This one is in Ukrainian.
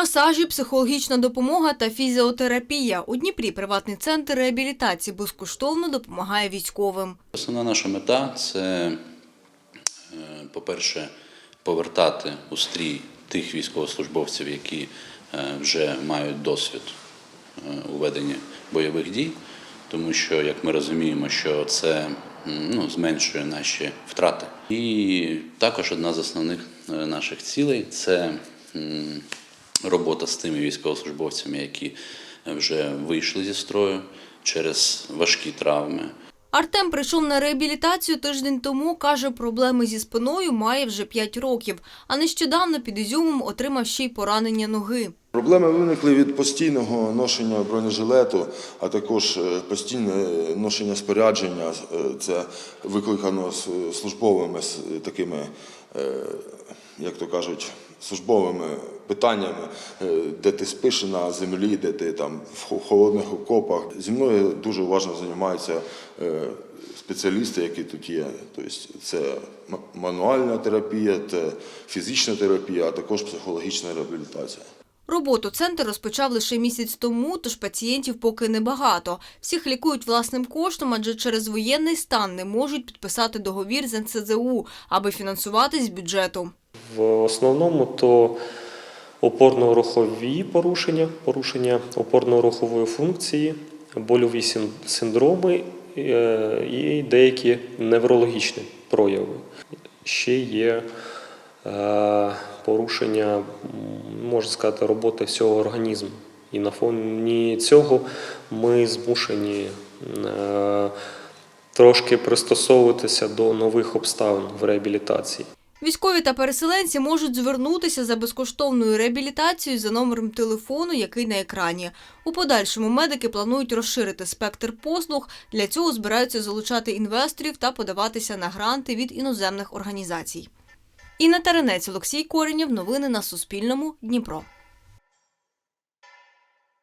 Масажі, психологічна допомога та фізіотерапія. У Дніпрі приватний центр реабілітації безкоштовно допомагає військовим. Основна наша мета це, е, по-перше, повертати у стрій тих військовослужбовців, які е, вже мають досвід е, у веденні бойових дій, тому що, як ми розуміємо, що це ну, зменшує наші втрати. І також одна з основних наших цілей це робота з тими військовослужбовцями, які вже вийшли зі строю через важкі травми. Артем прийшов на реабілітацію тиждень тому. каже, проблеми зі спиною має вже 5 років. А нещодавно під Ізюмом отримав ще й поранення ноги. Проблеми виникли від постійного ношення бронежилету, а також е, постійне ношення спорядження. Е, Це викликано службовими такими, е, як то кажуть, службовими питаннями, е, де ти спиш на землі, де ти там в холодних окопах. Зі мною дуже уважно займаються е, спеціалісти, які тут є. Тобто це мануальна терапія, це фізична терапія, а також психологічна реабілітація. Роботу центр розпочав лише місяць тому, тож пацієнтів поки небагато. Всіх лікують власним коштом, адже через воєнний стан не можуть підписати договір з НСЗУ, аби фінансувати з бюджету. В основному то опорно-рухові порушення, порушення опорно-рухової функції, больові синдроми е, і деякі неврологічні прояви. Ще є е, порушення, можна сказати, роботи всього організму. І на фоні цього ми змушені е, трошки пристосовуватися до нових обставин в реабілітації. Військові та переселенці можуть звернутися за безкоштовною реабілітацією за номером телефону, який на екрані. У подальшому медики планують розширити спектр послуг. Для цього збираються залучати інвесторів та подаватися на гранти від іноземних організацій. Інна Таренець, Олексій Коренєв. Новини на Суспільному. Дніпро.